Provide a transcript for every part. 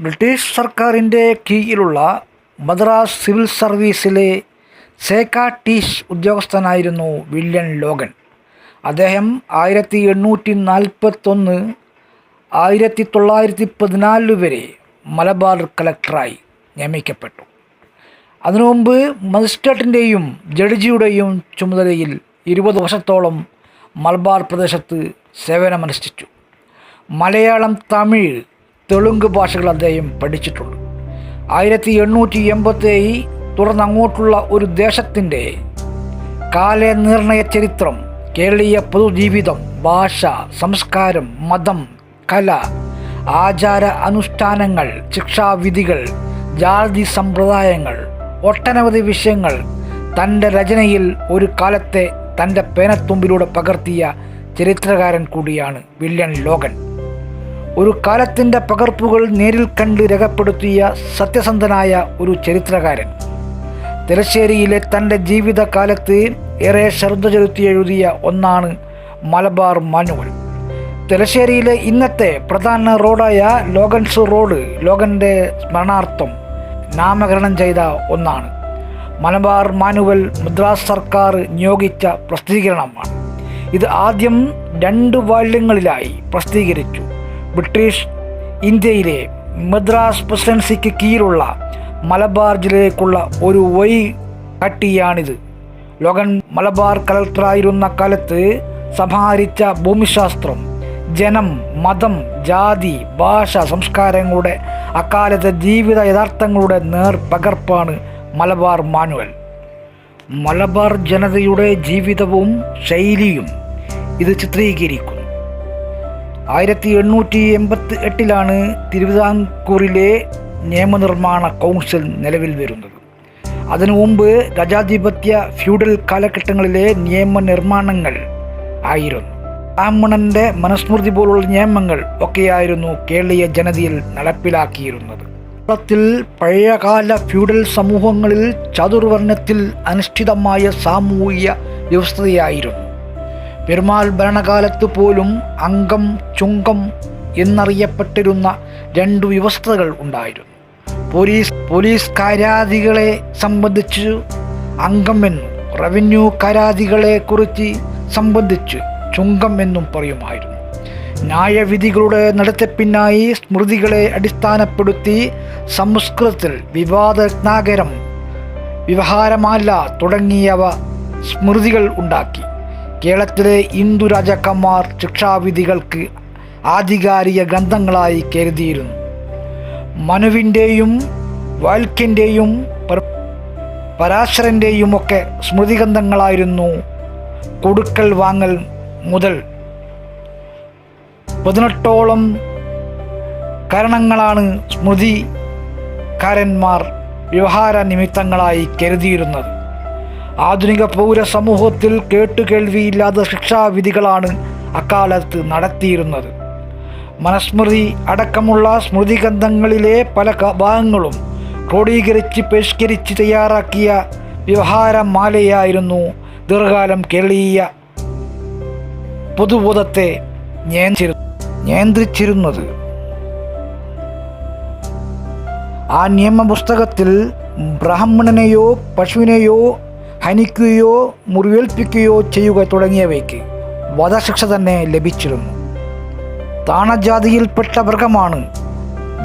British സർക്കാരിന്റെ കീഴിലുള്ള Madras civil സർവീസിലെ സേക്കാട്ടീഷ് ഉദ്യോഗസ്ഥനായിരുന്നു വില്യം ലോഗൻ. അദ്ദേഹം ആയിരത്തി എണ്ണൂറ്റി നാൽപ്പത്തൊന്ന് ആയിരത്തി തൊള്ളായിരത്തി പതിനാല് വരെ മലബാർ കളക്ടറായി നിയമിക്കപ്പെട്ടു. അതിനു മുമ്പ് മജിസ്ട്രേറ്റിന്റെയും ജഡ്ജിയുടെയും ചുമതലയിൽ ഇരുപത് വർഷത്തോളം മലബാർ പ്രദേശത്ത് സേവനമനുഷ്ഠിച്ചു. മലയാളം തമിഴ് തെലുങ്ക് ഭാഷകൾ അദ്ദേഹം പഠിച്ചിട്ടുണ്ട്. ആയിരത്തി എണ്ണൂറ്റി എൺപത്തി തുടർന്ന് അങ്ങോട്ടുള്ള ഒരു ദേശത്തിന്റെ കാലനിർണയ ചരിത്രം കേരളീയ പൊതുജീവിതം ഭാഷ സംസ്കാരം മതം കല ആചാര അനുഷ്ഠാനങ്ങൾ ശിക്ഷാവിധികൾ ജാതി സമ്പ്രദായങ്ങൾ ഒട്ടനവധി വിഷയങ്ങൾ തന്റെ രചനയിൽ ഒരു കാലത്തെ തന്റെ പേനത്തുമ്പിലൂടെ പകർത്തിയ ചരിത്രകാരൻ കൂടിയാണ് വില്യൺ ലോഗൻ. ഒരു കാലത്തിന്റെ പകർപ്പുകൾ നേരിൽ കണ്ട് രേഖപ്പെടുത്തിയ സത്യസന്ധനായ ഒരു ചരിത്രകാരൻ. തലശ്ശേരിയിലെ തന്റെ ജീവിതകാലത്ത് ഏറെ ശ്രദ്ധ ചെലുത്തി എഴുതിയ ഒന്നാണ് മലബാർ മാനുവൽ. തലശ്ശേരിയിലെ ഇന്നത്തെ പ്രധാന റോഡായ ലോഗൻസ് റോഡ് ലോഗന്റെ സ്മരണാർത്ഥം നാമകരണം ചെയ്ത ഒന്നാണ്. മലബാർ മാനുവൽ മദ്രാസ് സർക്കാർ നിയോഗിച്ച പ്രസിദ്ധീകരണമാണ്. ഇത് ആദ്യം രണ്ട് വാല്യങ്ങളിലായി പ്രസിദ്ധീകരിച്ചു. ബ്രിട്ടീഷ് ഇന്ത്യയിലെ മദ്രാസ് പ്രസിഡൻസിക്ക് കീഴിലുള്ള മലബാർ ജില്ലയിലേക്കുള്ള ഒരു വഴി കട്ടിയാണിത്. ലോകൻ മലബാർ കളക്ടറായിരുന്ന കാലത്ത് സമാഹരിച്ച ഭൂമിശാസ്ത്രം ജനം മതം ജാതി ഭാഷ സംസ്കാരങ്ങളുടെ അക്കാലത്തെ ജീവിത യഥാർത്ഥങ്ങളുടെ നേർ പകർപ്പാണ് മലബാർ മാനുവൽ. മലബാർ ജനതയുടെ ജീവിതവും ശൈലിയും ഇത് ചിത്രീകരിക്കുന്നു ആയിരത്തി എണ്ണൂറ്റി എൺപത്തി എട്ടിലാണ് തിരുവിതാംകൂറിലെ നിയമനിർമ്മാണ കൗൺസിൽ നിലവിൽ വരുന്നത്. അതിനു മുമ്പ് രാജാധിപത്യ ഫ്യൂഡൽ കാലഘട്ടങ്ങളിലെ നിയമനിർമ്മാണങ്ങൾ ആയിരുന്നു. ബ്രാഹ്മണന്റെ മനസ്മൃതി പോലുള്ള നിയമങ്ങൾ ഒക്കെയായിരുന്നു കേരളീയ ജനതയിൽ നടപ്പിലാക്കിയിരുന്നത്. കേരളത്തിൽ പഴയകാല ഫ്യൂഡൽ സമൂഹങ്ങളിൽ ചതുർവർണത്തിൽ അനുഷ്ഠിതമായ സാമൂഹിക വ്യവസ്ഥയായിരുന്നു. പെരുമാൾ ഭരണകാലത്ത് പോലും അംഗം ചുങ്കം എന്നറിയപ്പെട്ടിരുന്ന രണ്ടു വ്യവസ്ഥകൾ ഉണ്ടായിരുന്നു. പോലീസ് പോലീസ് കരാതികളെ സംബന്ധിച്ച് അംഗം എന്നും റവന്യൂ കരാതികളെ കുറിച്ച് സംബന്ധിച്ച് ചുങ്കം എന്നും പറയുമായിരുന്നു. ന്യായവിധികളുടെ നടത്തിപ്പിനായി സ്മൃതികളെ അടിസ്ഥാനപ്പെടുത്തി സംസ്കൃതത്തിൽ വിവാദരത്നാകരം വ്യവഹാരമല്ല തുടങ്ങിയവ സ്മൃതികൾ ഉണ്ടാക്കി. കേരളത്തിലെ ഹിന്ദു രാജാക്കന്മാർ ശിക്ഷാവിധികൾക്ക് ആധികാരിക ഗ്രന്ഥങ്ങളായി കരുതിയിരുന്നു. മനുവിന്റെയും വാൽക്കിന്റെയും പരാശരന്റെയും ഒക്കെ സ്മൃതിഗ്രന്ഥങ്ങളായിരുന്നു കൊടുക്കൽ വാങ്ങൽ മുതൽ പതിനെട്ടോളം കാരണങ്ങളാണ് സ്മൃതികാരന്മാർ വ്യവഹാര നിമിത്തങ്ങളായി കരുതിയിരുന്നത്. ആധുനിക പൗര സമൂഹത്തിൽ കേട്ടുകേൾവിയില്ലാത്ത ശിക്ഷാവിധികളാണ് അക്കാലത്ത് നടത്തിയിരുന്നത്. മനസ്മൃതി അടക്കമുള്ള സ്മൃതിഗ്രന്ഥങ്ങളിലെ പല ഭാഗങ്ങളും ക്രോഡീകരിച്ച് പരിഷ്കരിച്ച് തയ്യാറാക്കിയ വ്യവഹാരമാലയായിരുന്നു ദീർഘകാലം കേരളീയ പൊതുബോധത്തെ നിയന്ത്രിച്ചിരുന്നത്. ആ നിയമപുസ്തകത്തിൽ ബ്രാഹ്മണനെയോ പശുവിനെയോ ഹനിക്കുകയോ മുറിവേൽപ്പിക്കുകയോ ചെയ്യുക തുടങ്ങിയവയ്ക്ക് വധശിക്ഷ തന്നെ ലഭിച്ചിരുന്നു. താണജാതിയിൽപ്പെട്ട മൃഗമാണ്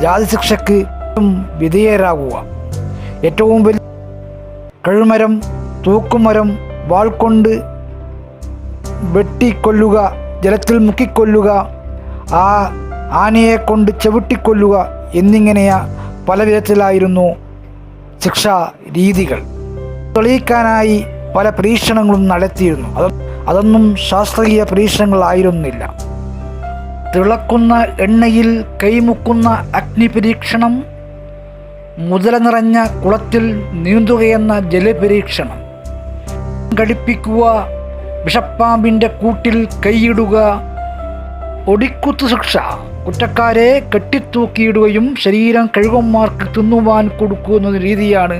ജാതിശിക്ഷയ്ക്ക് വിധേയരാകുക. ഏറ്റവും വലിയ കഴുമരം തൂക്കുമരം വാൾ കൊണ്ട് വെട്ടിക്കൊല്ലുക ജലത്തിൽ മുക്കിക്കൊല്ലുക ആ ആനയെ കൊണ്ട് ചവിട്ടിക്കൊല്ലുക എന്നിങ്ങനെയ പല വിധത്തിലായിരുന്നു ശിക്ഷാ രീതികൾ തെളിയിക്കാനായി പല പരീക്ഷണങ്ങളും നടത്തിയിരുന്നു. അത് അതൊന്നും ശാസ്ത്രീയ പരീക്ഷണങ്ങളായിരുന്നില്ല. തിളക്കുന്ന എണ്ണയിൽ കൈമുക്കുന്ന അഗ്നി പരീക്ഷണം മുതല നിറഞ്ഞ കുളത്തിൽ നീന്തുകയെന്ന ജലപരീക്ഷണം. ഘടിപ്പിക്കുക വിഷപ്പാമ്പിന്റെ കൂട്ടിൽ കൈയിടുക ഒടിക്കുത്തു ശിക്ഷ കുറ്റക്കാരെ കെട്ടിത്തൂക്കിയിടുകയും ശരീരം കഴുകന്മാർക്ക് തിന്നുവാൻ കൊടുക്കുന്ന രീതിയാണ്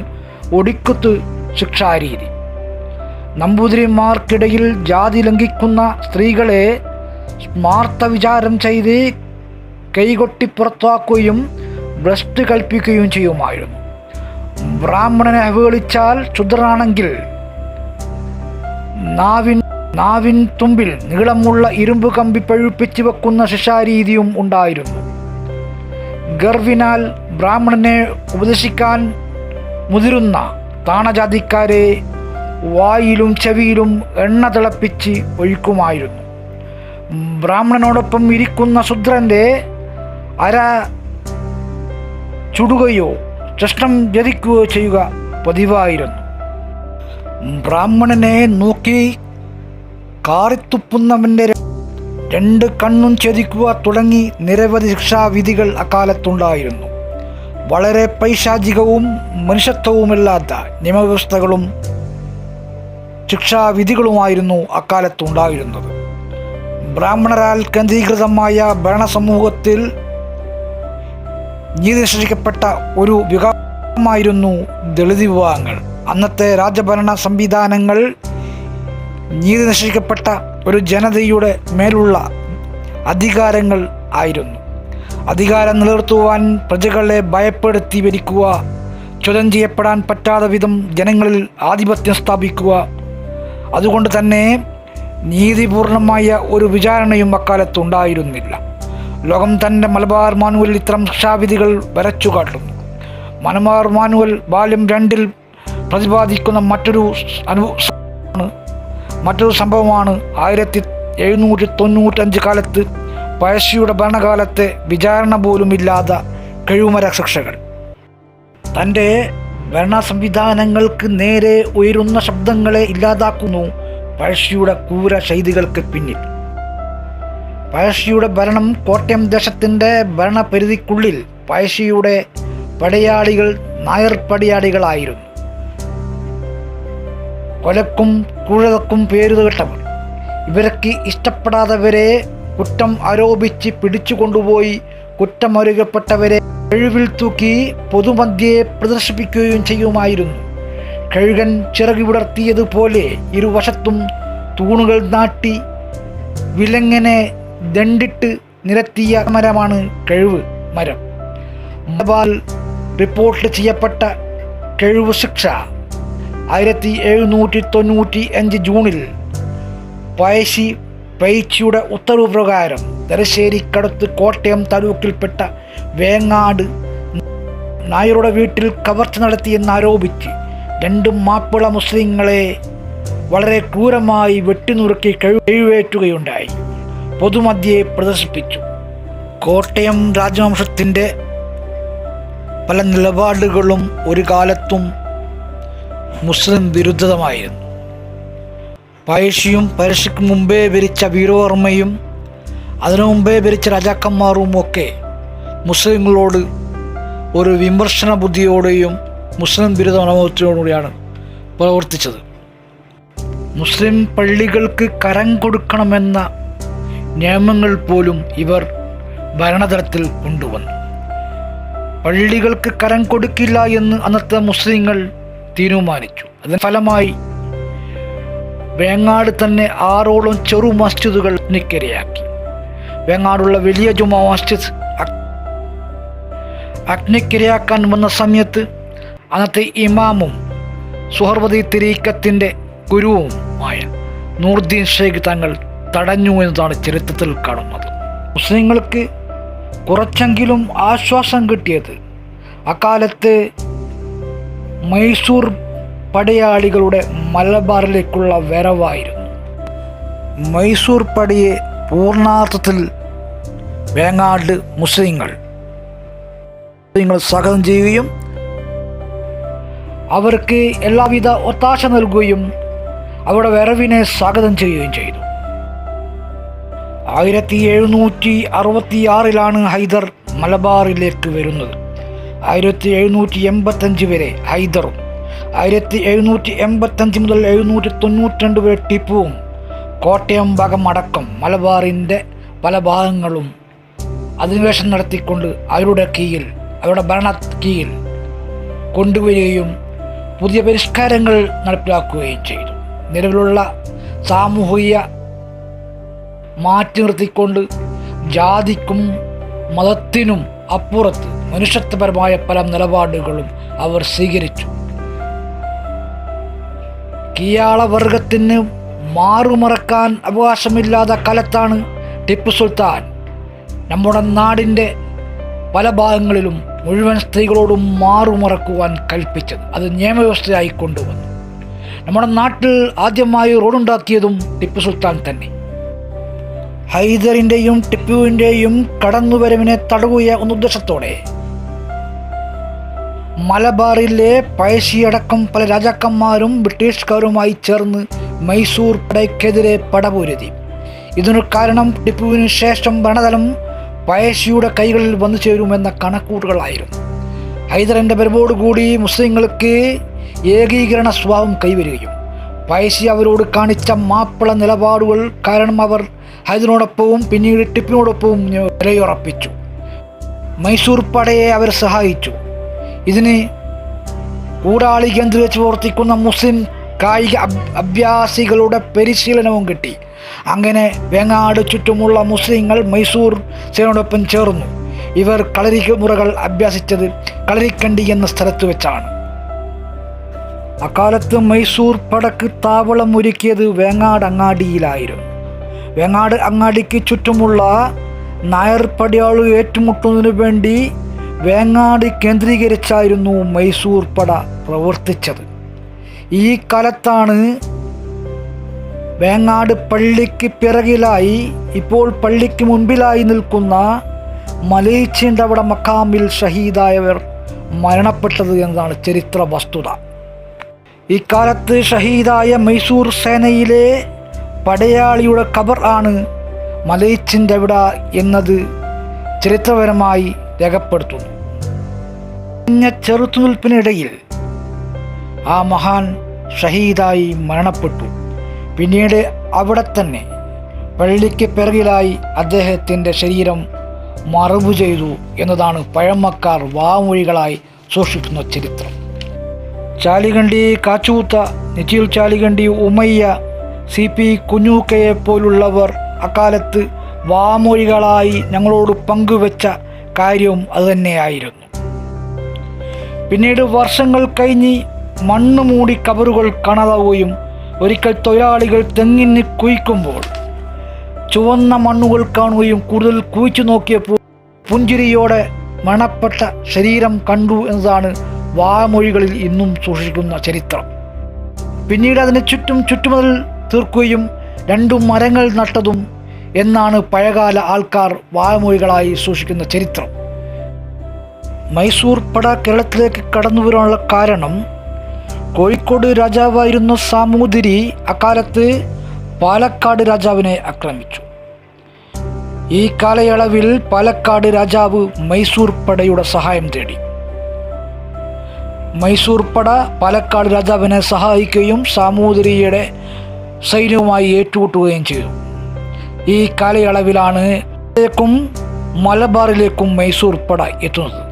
ഒടിക്കുത്ത് ശിക്ഷാരീതി. നമ്പൂതിരിമാർക്കിടയിൽ ജാതി ലംഘിക്കുന്ന സ്ത്രീകളെ സ്മാർത്ഥ വിചാരം ചെയ്ത് കൈകൊട്ടി പുറത്താക്കുകയും ഭ്രഷ്ട് കൽപ്പിക്കുകയും ചെയ്യുമായിരുന്നു. ബ്രാഹ്മണനെ അവഹേളിച്ചാൽ ക്ഷുദ്രനാണെങ്കിൽ നാവിൻ നാവിൻ തുമ്പിൽ നീളമുള്ള ഇരുമ്പ് കമ്പി പഴുപ്പിച്ച് വെക്കുന്ന ശിക്ഷാരീതിയും ഉണ്ടായിരുന്നു. ഗർവിനാൽ ബ്രാഹ്മണനെ ഉപദേശിക്കാൻ മുതിരുന്ന താണജാതിക്കാരെ വായിലും ചെവിയിലും എണ്ണ തിളപ്പിച്ച് ഒഴിക്കുമായിരുന്നു. ബ്രാഹ്മണനോടൊപ്പം ഇരിക്കുന്ന ശുദ്രന്റെ അര ചുടുകയോ ചഷ്ടം ജരിക്കുകയോ ചെയ്യുക പതിവായിരുന്നു. ബ്രാഹ്മണനെ നോക്കി കാറിത്തുപ്പുന്നവന്റെ രണ്ട് കണ്ണും ചതിക്കുക തുടങ്ങി നിരവധി ശിക്ഷാവിധികൾ അക്കാലത്തുണ്ടായിരുന്നു. വളരെ പൈശാചികവും മനുഷ്യത്വവുമില്ലാത്ത നിയമവ്യവസ്ഥകളും ശിക്ഷാവിധികളുമായിരുന്നു അക്കാലത്തുണ്ടായിരുന്നത്. ബ്രാഹ്മണരാൽ കേന്ദ്രീകൃതമായ ഭരണസമൂഹത്തിൽ നീതി സൃഷ്ടിക്കപ്പെട്ട ഒരു വികാരമായിരുന്നു ദളിത് വിഭാഗങ്ങൾ. അന്നത്തെ രാജഭരണ സംവിധാനങ്ങൾ നീതി നിശ്ചയിക്കപ്പെട്ട ഒരു ജനതയുടെ മേലുള്ള അധികാരങ്ങൾ ആയിരുന്നു. അധികാരം നിലനിർത്തുവാൻ പ്രജകളെ ഭയപ്പെടുത്തി ഭരിക്കുക ചോദ്യം ചെയ്യപ്പെടാൻ പറ്റാത്ത വിധം ജനങ്ങളിൽ ആധിപത്യം സ്ഥാപിക്കുക. അതുകൊണ്ട് തന്നെ നീതിപൂർണമായ ഒരു വിചാരണയും അക്കാലത്ത് ഉണ്ടായിരുന്നില്ല. ലോകം തന്റെ മലബാർ മാനുവലിൽ ഇത്തരം ശിക്ഷാവിധികൾ വരച്ചു കാട്ടുന്നു. മലബാർ മാനുവൽ ബാല്യം രണ്ടിൽ പ്രതിപാദിക്കുന്ന മറ്റൊരു അനുഭവമാണ് മറ്റൊരു സംഭവമാണ് ആയിരത്തി എഴുന്നൂറ്റി തൊണ്ണൂറ്റഞ്ച് കാലത്ത് പഴശ്ശിയുടെ ഭരണകാലത്തെ വിചാരണ പോലുമില്ലാത്ത കഴിവുമര ശിക്ഷകൾ തന്റെ ഭരണ സംവിധാനങ്ങൾക്ക് നേരെ ഉയരുന്ന ശബ്ദങ്ങളെ ഇല്ലാതാക്കുന്നു പഴശ്ശിയുടെ ക്രൂര ശൈലികൾക്ക് പിന്നിൽ. പഴശ്ശിയുടെ ഭരണം കോട്ടയം ദേശത്തിന്റെ ഭരണപരിധിക്കുള്ളിൽ പഴശ്ശിയുടെ പടയാളികൾ നായർ പടയാളികളായിരുന്നു. കൊലക്കും ക്രൂരതക്കും പേരു കേട്ടവർ ഇവർക്ക് ഇഷ്ടപ്പെടാത്തവരെ കുറ്റം ആരോപിച്ച് പിടിച്ചു കൊണ്ടുപോയി കുറ്റമറിയപ്പെട്ടവരെ കഴിവിൽ തൂക്കി പൊതുമധ്യയെ പ്രദർശിപ്പിക്കുകയും ചെയ്യുമായിരുന്നു. കഴുകൻ ചിറക് വിടർത്തിയതുപോലെ ഇരുവശത്തും തൂണുകൾ നാട്ടി വിലങ്ങനെ ദണ്ടിട്ട് നിരത്തിയ മരമാണ് കഴിവ് മരം. മലബാൽ റിപ്പോർട്ട് ചെയ്യപ്പെട്ട കഴിവ് ശിക്ഷ ആയിരത്തി എഴുന്നൂറ്റി തൊണ്ണൂറ്റി അഞ്ച് ജൂണിൽ പഴശ്ശി പൈച്ചിയുടെ ഉത്തരവ് പ്രകാരം തലശ്ശേരിക്കടുത്ത് കോട്ടയം താലൂക്കിൽപ്പെട്ട വേങ്ങാട് നായരുടെ വീട്ടിൽ കവർച്ച നടത്തിയെന്നാരോപിച്ച് രണ്ടും മാപ്പിള മുസ്ലിങ്ങളെ വളരെ ക്രൂരമായി വെട്ടിനുറുക്കി കഴിവേറ്റുകയുണ്ടായി. പൊതുമധ്യയെ പ്രദർശിപ്പിച്ചു. കോട്ടയം രാജവംശത്തിന്റെ പല നിലപാടുകളും ഒരു കാലത്തും മുസ്ലിം വിരുദ്ധമായിരുന്നു പഴശ്ശിയും പഴശ്ശിക്ക് മുമ്പേ ഭരിച്ച വീരവർമ്മയും അതിനു മുമ്പേ ഭരിച്ച രാജാക്കന്മാരും ഒക്കെ മുസ്ലിങ്ങളോട് ഒരു വിമർശന ബുദ്ധിയോടെയും മുസ്ലിം വിരുദ്ധ മനോഭാവത്തോടുകൂടിയാണ് പ്രവർത്തിച്ചത്. മുസ്ലിം പള്ളികൾക്ക് കരം കൊടുക്കണമെന്ന നിയമങ്ങൾ പോലും ഇവർ ഭരണതലത്തിൽ കൊണ്ടുവന്നു. പള്ളികൾക്ക് കരം കൊടുക്കില്ല എന്ന് അന്നത്തെ മുസ്ലിങ്ങൾ തീരുമാനിച്ചു. അതിന് ഫലമായി വേങ്ങാട് തന്നെ ആറോളം ചെറു മസ്ജിദുകൾ നിക്കരയാക്കി. വേങ്ങാടുള്ള വലിയ ജുമാ മസ്ജിദ് അഗ്നിക്കിരയാക്കാൻ വന്ന സമയത്ത് അന്നത്തെ ഇമാമും സുഹർവതി തിരീക്കത്തിന്റെ ഗുരുവുമായ നൂർദ്ദീൻ ഷെയ്ഖ് തങ്ങൾ തടഞ്ഞു എന്നതാണ് ചരിത്രത്തിൽ കാണുന്നത്. മുസ്ലിങ്ങൾക്ക് കുറച്ചെങ്കിലും ആശ്വാസം കിട്ടിയത് അക്കാലത്ത് മൈസൂർ പടയാളികളുടെ മലബാറിലേക്കുള്ള വരവായിരുന്നു. മൈസൂർ പടിയെ പൂർണാർത്ഥത്തിൽ വേങ്ങാട് മുസ്ലിങ്ങൾ. മുസ്ലിങ്ങൾ സ്വാഗതം ചെയ്യുകയും അവർക്ക് എല്ലാവിധ ഒത്താശ നൽകുകയും അവരുടെ വരവിനെ സ്വാഗതം ചെയ്യുകയും ചെയ്തു. ആയിരത്തി എഴുന്നൂറ്റി അറുപത്തി ആറിലാണ് ഹൈദർ മലബാറിലേക്ക് വരുന്നത്. ആയിരത്തി എഴുന്നൂറ്റി എൺപത്തഞ്ച് വരെ ഹൈദറും ആയിരത്തി എഴുന്നൂറ്റി എൺപത്തഞ്ച് മുതൽ എഴുന്നൂറ്റി തൊണ്ണൂറ്റി വരെ ടിപ്പുവും കോട്ടയം ഭാഗം അടക്കം മലബാറിന്റെ പല ഭാഗങ്ങളും അധിനിവേശം നടത്തിക്കൊണ്ട് അവരുടെ കീഴിൽ അവരുടെ ഭരണ കീഴിൽ കൊണ്ടുവരികയും പുതിയ പരിഷ്കാരങ്ങൾ നടപ്പിലാക്കുകയും ചെയ്തു. നിലവിലുള്ള സാമൂഹിക മാറ്റി നിർത്തിക്കൊണ്ട് ജാതിക്കും മതത്തിനും അപ്പുറത്ത് മനുഷ്യത്വപരമായ പല നിലപാടുകളും അവർ സ്വീകരിച്ചു. കിയാള വർഗത്തിന് മാറുമറക്കാൻ അവകാശമില്ലാത്ത കാലത്താണ് ടിപ്പു സുൽത്താൻ. നമ്മുടെ നാടിന്റെ പല ഭാഗങ്ങളിലും മുഴുവൻ സ്ത്രീകളോടും മാറുമറക്കുവാൻ കൽപ്പിച്ചത്. അത് നിയമവ്യവസ്ഥയായി കൊണ്ടുവന്നു നമ്മുടെ നാട്ടിൽ ആദ്യമായി റോഡുണ്ടാക്കിയതും ടിപ്പു സുൽത്താൻ തന്നെ. ഹൈദറിന്റെയും ടിപ്പുവിന്റെയും കടന്നുവരവിനെ തടവുക എന്ന ഉദ്ദേശത്തോടെ മലബാറിലെ പഴശ്ശിയടക്കം പല രാജാക്കന്മാരും ബ്രിട്ടീഷുകാരുമായി ചേർന്ന് മൈസൂർ പടയ്ക്കെതിരെ പടപൊരുതി. ഇതിനു കാരണം ടിപ്പുവിന് ശേഷം ഭരണതലം പഴശ്ശിയുടെ കൈകളിൽ വന്നു ചേരുമെന്ന കണക്കൂട്ടുകളായിരുന്നു. ഹൈദറിന്റെ വരവോടുകൂടി മുസ്ലിങ്ങൾക്ക് ഏകീകരണ സ്വഭാവം കൈവരികയും പഴശ്ശി അവരോട് കാണിച്ച മാപ്പിള നിലപാടുകൾ കാരണം അവർ ഹൈദറിനോടൊപ്പവും പിന്നീട് ടിപ്പിനോടൊപ്പവും നിലയുറപ്പിച്ചു. മൈസൂർ പടയെ അവർ സഹായിച്ചു. ഇതിന് കൂടാളി കേന്ദ്രീകരിച്ച് പ്രവർത്തിക്കുന്ന മുസ്ലിം കായിക അഭ് അഭ്യാസികളുടെ പരിശീലനവും കിട്ടി. അങ്ങനെ വേങ്ങാട് ചുറ്റുമുള്ള മുസ്ലിങ്ങൾ മൈസൂർ സേനയോടൊപ്പം ചേർന്നു. ഇവർ കളരി മുറകൾ അഭ്യസിച്ചത് കളരിക്കണ്ടി എന്ന സ്ഥലത്ത് വെച്ചാണ്. അക്കാലത്ത് മൈസൂർ പടക്ക് താവളം ഒരുക്കിയത് വേങ്ങാട് അങ്ങാടിയിലായിരുന്നു. വേങ്ങാട് അങ്ങാടിക്ക് ചുറ്റുമുള്ള നായർ പടയാളു ഏറ്റുമുട്ടുന്നതിനു വേണ്ടി വേങ്ങാട് കേന്ദ്രീകരിച്ചായിരുന്നു മൈസൂർ പട പ്രവർത്തിച്ചത്. ഈ കാലത്താണ് വേങ്ങാട് പള്ളിക്ക് പിറകിലായി ഇപ്പോൾ പള്ളിക്ക് മുൻപിലായി നിൽക്കുന്ന മലയിച്ചിന്റെ മക്കാമിൽ ഷഹീദായവർ മരണപ്പെട്ടത് എന്നതാണ് ചരിത്ര വസ്തുത. ഇക്കാലത്ത് ഷഹീദായ മൈസൂർ സേനയിലെ പടയാളിയുടെ ഖബർ ആണ് മലയിച്ചിന്റെ എന്നത്. ചരിത്രപരമായി രേഖപ്പെടുത്തുന്നു. കഴിഞ്ഞ ചെറുത്തുനിൽപ്പിനിടയിൽ ആ മഹാൻ ഷഹീദായി മരണപ്പെട്ടു. പിന്നീട് അവിടെ തന്നെ പള്ളിക്ക് പിറകിലായി അദ്ദേഹത്തിന്റെ ശരീരം മറവു ചെയ്തു എന്നതാണ് പഴമക്കാർ വാമൊഴികളായി സൂക്ഷിക്കുന്ന ചരിത്രം. ചാലികണ്ടി കാച്ചൂത്ത നിച്ചിൽ ചാലികണ്ടി ഉമയ്യ സി പി കുഞ്ഞൂക്കയെ പോലുള്ളവർ അക്കാലത്ത് വാമൊഴികളായി ഞങ്ങളോട് പങ്കുവെച്ച കാര്യവും അതുതന്നെയായിരുന്നു. പിന്നീട് വർഷങ്ങൾ കഴിഞ്ഞ് മണ്ണ് മൂടി കബറുകൾ കാണാതാവുകയും ഒരിക്കൽ തൊഴിലാളികൾ തെങ്ങിന് കുയിക്കുമ്പോൾ ചുവന്ന മണ്ണുകൾ കാണുകയും കൂടുതൽ കുഴിച്ചു നോക്കിയപ്പോൾ പുഞ്ചിരിയോടെ മണപ്പെട്ട ശരീരം കണ്ടു എന്നതാണ് വാമൊഴികളിൽ ഇന്നും സൂക്ഷിക്കുന്ന ചരിത്രം. പിന്നീട് അതിന് ചുറ്റും ചുറ്റുമതിൽ തീർക്കുകയും രണ്ടു മരങ്ങൾ നട്ടതും എന്നാണ് പഴകാല ആൾക്കാർ വാമൊഴികളായി സൂക്ഷിക്കുന്ന ചരിത്രം. മൈസൂർ പട കേരളത്തിലേക്ക് കടന്നു വരാനുള്ള കാരണം കോഴിക്കോട് രാജാവായിരുന്ന സാമൂതിരി അക്കാലത്ത് പാലക്കാട് രാജാവിനെ ആക്രമിച്ചു. ഈ കാലയളവിൽ പാലക്കാട് രാജാവ് മൈസൂർ പടയുടെ സഹായം തേടി. മൈസൂർ പട പാലക്കാട് രാജാവിനെ സഹായിക്കുകയും സാമൂതിരിയുടെ സൈന്യവുമായി ഏറ്റുമുട്ടുകയും ചെയ്തു. ഈ കാലയളവിലാണ് ും മലബാറിലേക്കും മൈസൂർ പട എത്തുന്നത്.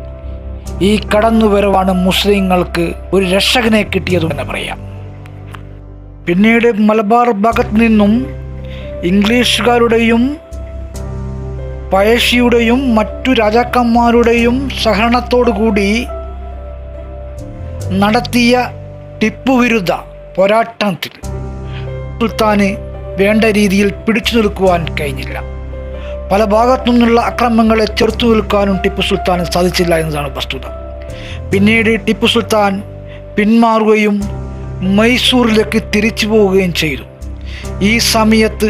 ഈ കടന്നുവരവാണ് മുസ്ലിങ്ങൾക്ക് ഒരു രക്ഷകനെ കിട്ടിയതെന്ന് പറയാം. പിന്നീട് മലബാർ ഭാഗത്ത് നിന്നും ഇംഗ്ലീഷുകാരുടെയും പഴശ്ശിയുടെയും മറ്റു രാജാക്കന്മാരുടെയും സഹകരണത്തോടുകൂടി നടത്തിയ ടിപ്പു വിരുദ്ധ പോരാട്ടത്തിൽ സുൽത്താന് വേണ്ട രീതിയിൽ പിടിച്ചു നിൽക്കുവാൻ കഴിഞ്ഞില്ല. പല ഭാഗത്തു നിന്നുള്ള അക്രമങ്ങളെ ചെറുത്തു നിൽക്കാനും ടിപ്പു സുൽത്താന് സാധിച്ചില്ല എന്നതാണ് വസ്തുത. പിന്നീട് ടിപ്പു സുൽത്താൻ പിന്മാറുകയും മൈസൂരിലേക്ക് തിരിച്ചു പോവുകയും ചെയ്തു. ഈ സമയത്ത്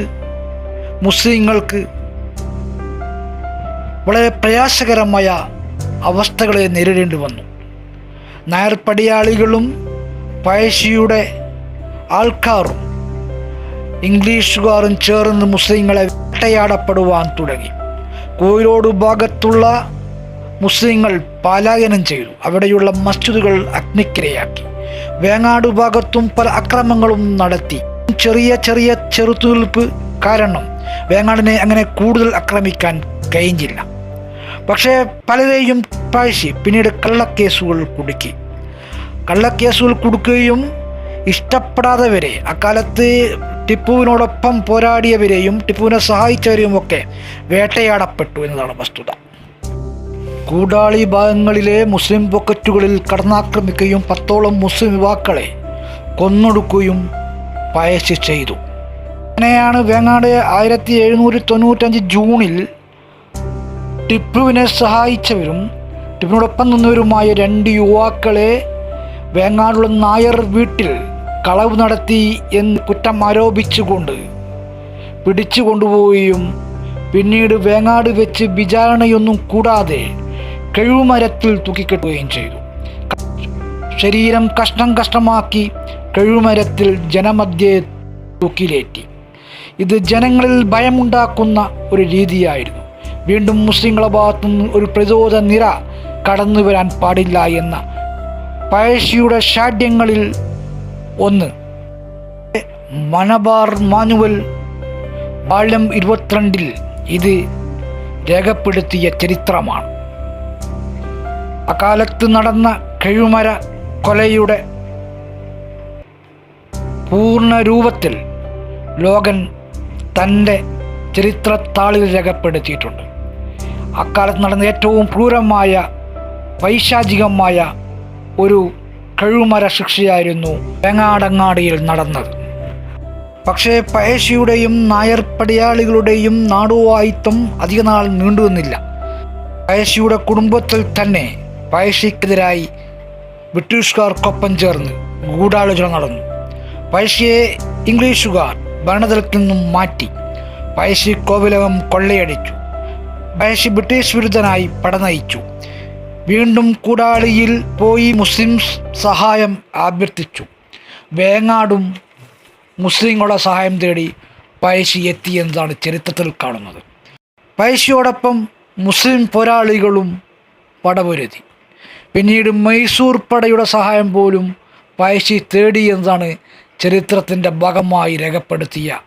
മുസ്ലിങ്ങൾക്ക് വളരെ പ്രയാസകരമായ അവസ്ഥകളെ നേരിടേണ്ടി വന്നു. നായർ പടയാളികളും പഴശ്ശിയുടെ ആൾക്കാരും ഇംഗ്ലീഷുകാരും ചേർന്ന് മുസ്ലിങ്ങളെ വേട്ടയാടപ്പെടുവാൻ തുടങ്ങി. കോയിലോട് ഭാഗത്തുള്ള മുസ്ലിങ്ങൾ പലായനം ചെയ്തു. അവിടെയുള്ള മസ്ജിദുകൾ അഗ്നിക്കിരയാക്കി. വേങ്ങാട് ഭാഗത്തും പല അക്രമങ്ങളും നടത്തി. ചെറിയ ചെറിയ ചെറുത്തുനിൽപ്പ് കാരണം വേങ്ങാടിനെ അങ്ങനെ കൂടുതൽ ആക്രമിക്കാൻ കഴിഞ്ഞില്ല. പക്ഷേ പലരെയും പഴശ്ശി പിന്നീട് കള്ളക്കേസുകൾ കുടുക്കി. കള്ളക്കേസുകൾ കൊടുക്കുകയും ഇഷ്ടപ്പെടാത്തവരെ അക്കാലത്ത് ടിപ്പുവിനോടൊപ്പം പോരാടിയവരെയും ടിപ്പുവിനെ സഹായിച്ചവരെയും ഒക്കെ വേട്ടയാടപ്പെട്ടു എന്നതാണ് വസ്തുത. കൂടാളി ഭാഗങ്ങളിലെ മുസ്ലിം പോക്കറ്റുകളിൽ കടന്നാക്രമിക്കുകയും പത്തോളം മുസ്ലിം യുവാക്കളെ കൊന്നൊടുക്കുകയും പയച്ച് ചെയ്തു. അങ്ങനെയാണ് വേങ്ങാട് ആയിരത്തി എഴുന്നൂറ്റി തൊണ്ണൂറ്റഞ്ച് ജൂണിൽ ടിപ്പുവിനെ സഹായിച്ചവരും ടിപ്പുവിനോടൊപ്പം നിന്നവരുമായ രണ്ട് യുവാക്കളെ വേങ്ങാടുള്ള നായർ വീട്ടിൽ കളവ് നടത്തി എന്ന് കുറ്റം ആരോപിച്ചുകൊണ്ട് പിടിച്ചു കൊണ്ടുപോവുകയും പിന്നീട് വേങ്ങാട് വെച്ച് വിചാരണയൊന്നും കൂടാതെ കഴിവുമരത്തിൽ തൂക്കിക്കെട്ടുകയും ചെയ്തു. ശരീരം കഷ്ണം കഷ്ണമാക്കി കഴിവുമരത്തിൽ ജനമധ്യേ തൂക്കിലേറ്റി. ഇത് ജനങ്ങളിൽ ഭയമുണ്ടാക്കുന്ന ഒരു രീതിയായിരുന്നു. വീണ്ടും മുസ്ലിങ്ങളെ ഭാഗത്തുനിന്ന് ഒരു പ്രതിരോധ നിര കടന്നു വരാൻ പാടില്ല എന്ന പഴശ്ശിയുടെ ഷാഢ്യങ്ങളിൽ ഒന്ന്. മനബാർ മാനുവൽ ബാല്യം ഇരുപത്തിരണ്ടിൽ ഇത് രേഖപ്പെടുത്തിയ ചരിത്രമാണ്. അക്കാലത്ത് നടന്ന കഴിവുമര കൊലയുടെ പൂർണ രൂപത്തിൽ ലോകൻ തന്റെ ചരിത്രത്താളിൽ രേഖപ്പെടുത്തിയിട്ടുണ്ട്. അക്കാലത്ത് നടന്ന ഏറ്റവും ക്രൂരമായ പൈശാചികമായ ഒരു കഴുമര ശിക്ഷയായിരുന്നു വെങ്ങാടങ്ങാടിയിൽ നടന്നത്. പക്ഷേ പയശിയുടെയും നായർ പടയാളികളുടെയും നാടുവായിത്വം അധികനാൾ നീണ്ടുവന്നില്ല പയശിയുടെ കുടുംബത്തിൽ തന്നെ പയശിക്കെതിരായി ബ്രിട്ടീഷുകാർക്കൊപ്പം ചേർന്ന് ഗൂഢാലോചന നടന്നു. പയശിയെ ഇംഗ്ലീഷുകാർ ഭരണതലത്തിൽ നിന്നും മാറ്റി. പയശി കോവിലകം കൊള്ളയടിച്ചു. പയശി ബ്രിട്ടീഷ് വിരുദ്ധനായി പടനയിച്ചു. വീണ്ടും കൂടാളിയിൽ പോയി മുസ്ലിം സഹായം അഭ്യർത്ഥിച്ചു. വേങ്ങാടും മുസ്ലിങ്ങളുടെ സഹായം തേടി പഴശ്ശി എത്തിയെന്നതാണ് ചരിത്രത്തിൽ കാണുന്നത്. പഴശ്ശിയോടൊപ്പം മുസ്ലിം പോരാളികളും പടപൊരുതി. പിന്നീട് മൈസൂർ പടയുടെ സഹായം പോലും പഴശ്ശി തേടി എന്നതാണ് ചരിത്രത്തിന്റെ ഭാഗമായി രേഖപ്പെടുത്തിയ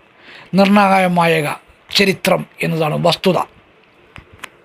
നിർണായകമായ ചരിത്രം എന്നതാണ് വസ്തുത.